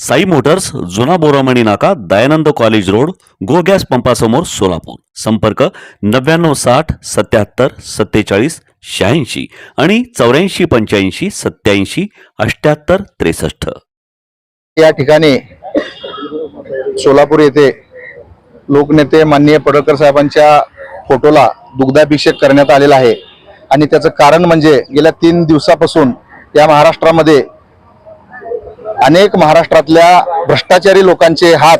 Sai Motors जुना बोरामणी नाका Dayanand college road go gas पंपासमोर Solapur. संपर्क नव्याण्णव साठ सत्याहत्तर सत्तेचाळीस शहाऐंशी आणि चौऱ्याऐंशी पंच्याऐंशी सत्याऐंशी अठ्याहत्तर त्रेसष्ट. या ठिकाणी सोलापूर येथे लोकनेते माननीय पडळकर साहेबांच्या फोटोला दुग्धाभिषेक करण्यात आलेला आहे. आणि त्याचं कारण म्हणजे गेल्या तीन दिवसापासून या महाराष्ट्रामध्ये अनेक महाराष्ट्रातल्या भ्रष्टाचारी लोकांचे हात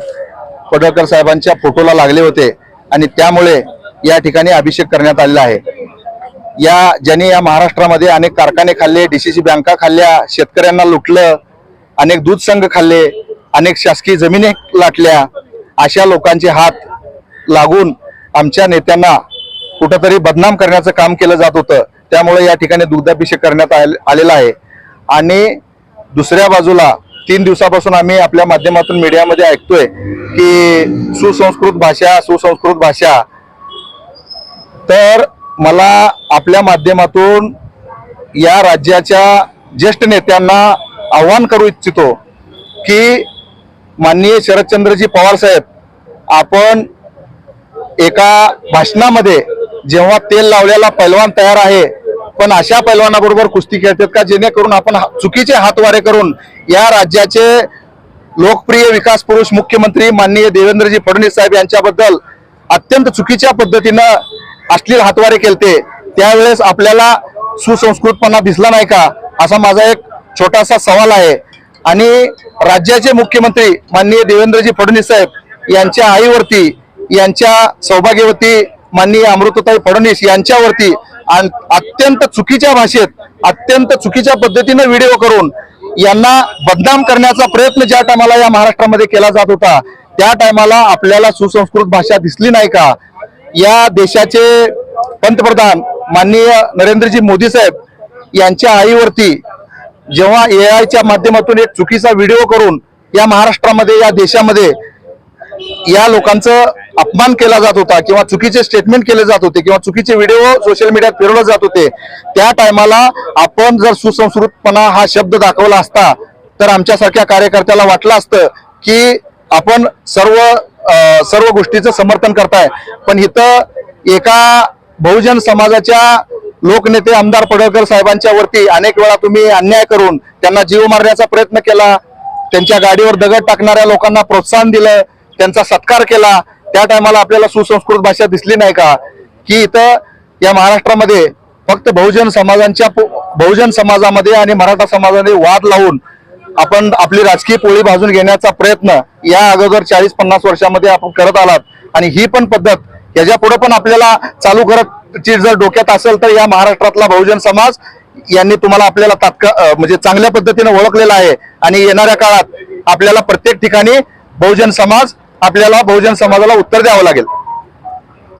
पडळकर साहेबांच्या फोटोला लागले होते आणि त्यामुळे या ठिकाणी अभिषेक करण्यात आलेला आहे. या ज्यांनी या महाराष्ट्रामध्ये अनेक कारखाने खाल्ले डीसीसी बँका खाल्ल्या शेतकऱ्यांना लुटलं अनेक दूध संघ खाल्ले अनेक शासकीय जमिनी लाटल्या अशा लोकांचे हात लागून आमच्या नेत्यांना कुठंतरी बदनाम करण्याचं काम केलं जात होतं. त्यामुळे या ठिकाणी दुग्धाभिषेक करण्यात आलेला आहे. आणि दुसऱ्या बाजूला तीन दिवसापासून आम्ही आपल्या माध्यमातून मीडियामध्ये ऐकतोय की सुसंस्कृत भाषा सुसंस्कृत भाषा. तर मला आपल्या माध्यमातून या राज्याच्या ज्येष्ठ नेत्यांना आव्हान करू इच्छितो की माननीय शरदचंद्रजी पवार साहेब आपण एका भाषणामध्ये जेव्हा तेल लावलेला पैलवान तयार आहे पण अशा पैलवानाबरोबर कुस्ती खेळतात का? जेणेकरून आपण हा- चुकीचे हातवारे करून या राज्याचे लोकप्रिय विकास पुरुष मुख्यमंत्री माननीय देवेंद्रजी फडणवीस साहेब यांच्याबद्दल अत्यंत चुकीच्या पद्धतीनं अश्लील हातवारे केलते. त्यावेळेस आपल्याला सुसंस्कृतपणा दिसला नाही का? असा माझा एक छोटासा सवाल आहे. आणि राज्याचे मुख्यमंत्री माननीय देवेंद्रजी फडणवीस साहेब यांच्या आईवरती यांच्या सौभाग्यवती माननीय अमृतताई फडणवीस यांच्यावरती अत्यंत चुकीच्या भाषेत अत्यंत चुकीच्या पद्धतीनं व्हिडिओ करून यांना बदनाम करण्याचा प्रयत्न ज्या टायमाला या महाराष्ट्रामध्ये केला जात होता त्या टायमाला आपल्याला सुसंस्कृत भाषा दिसली नाही का? या देशाचे पंतप्रधान माननीय नरेंद्रजी मोदी साहेब यांच्या आईवरती जेव्हा ए आयच्या माध्यमातून एक चुकीचा व्हिडिओ करून या महाराष्ट्रामध्ये या देशामध्ये या लोकांचं अपमान केला जात होता किंवा चुकीचे स्टेटमेंट केले जात होते किंवा चुकीचे व्हिडिओ सोशल मीडियात फिरवले जात होते त्या टायमाला आपण जर सुसंस्कृतपणा हा शब्द दाखवला असता तर आमच्यासारख्या कार्यकर्त्याला वाटलं असतं की आपण सर्व सर्व गोष्टीचं समर्थन करताय. पण इथं एका बहुजन समाजाच्या लोकनेते आमदार पडळकर साहेबांच्या वरती अनेक वेळा तुम्ही अन्याय करून त्यांना जीव मारण्याचा प्रयत्न केला त्यांच्या गाडीवर दगड टाकणाऱ्या लोकांना प्रोत्साहन दिलं त्यांचा सत्कार केला त्या टायमाला आपल्याला सुसंस्कृत भाषा दिसली नाही का? की इथं या महाराष्ट्रामध्ये फक्त बहुजन समाजांच्या पो- बहुजन समाजामध्ये आणि मराठा समाजामध्ये वाद लावून आपण आपली राजकीय पोळी भाजून घेण्याचा प्रयत्न या अगोदर चाळीस पन्नास वर्षामध्ये आपण करत आलात. आणि ही पण पद्धत याच्यापुढे पण आपल्याला चालू करत ची जर डोक्यात असेल तर या महाराष्ट्रातला बहुजन समाज यांनी तुम्हाला आपल्याला तात्काळ म्हणजे चांगल्या पद्धतीने ओळखलेला आहे. आणि येणाऱ्या काळात आपल्याला प्रत्येक ठिकाणी बहुजन समाज आपल्याला बहुजन समाजाला उत्तर द्यावं लागेल.